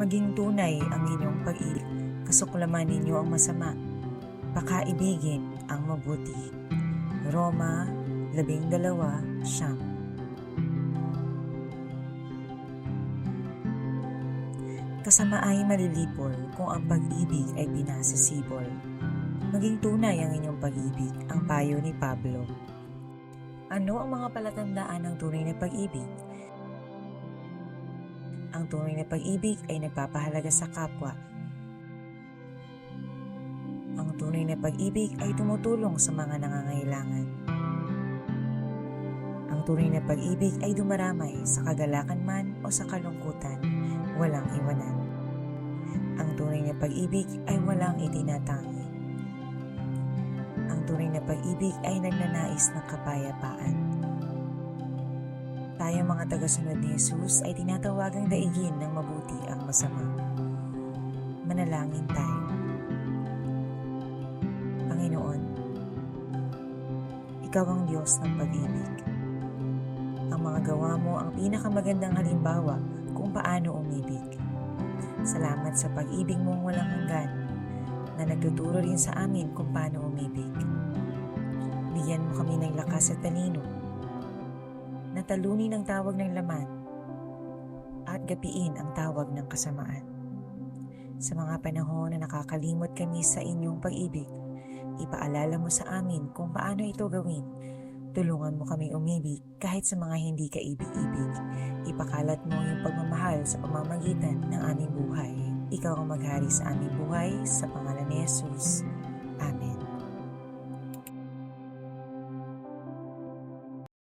Maging tunay ang inyong pag-ibig, kasuklaman ninyo ang masama, pakaibigin ang mabuti. Roma 12, siyam. Kasama ay malilipol kung ang pag-ibig ay pinasasibol. Maging tunay ang inyong pag-ibig, ang payo ni Pablo. Ano ang mga palatandaan ng tunay na pag-ibig? Ang tunay na pag-ibig ay nagpapahalaga sa kapwa. Ang tunay na pag-ibig ay tumutulong sa mga nangangailangan. Ang tunay na pag-ibig ay dumaramay sa kagalakan man o sa kalungkutan, walang iwanan. Ang tunay na pag-ibig ay walang itinatangi. Ang tunay na pag-ibig ay nagnanais ng kapayapaan. Tayo mga tagasunod ni Jesus ay tinatawagang daigin ng mabuti ang masama. Manalangin tayo. Panginoon, Ikaw ang Diyos ng pag-ibig. Ang mga gawa mo ang pinakamagandang halimbawa kung paano umibig. Salamat sa pag-ibig mong walang hanggan na nagtuturo rin sa amin kung paano umibig. Bigyan mo kami ng lakas at talino na talunin ang tawag ng laman at gapiin ang tawag ng kasamaan. Sa mga panahon na nakakalimot kami sa inyong pag-ibig, ipaalala mo sa amin kung paano ito gawin. Tulungan mo kami umibig kahit sa mga hindi kaibig-ibig. Ipakalat mo yung pagmamahal sa pamamagitan ng aming buhay. Ikaw ang maghari sa aming buhay sa pangalan ni Jesus. Amen.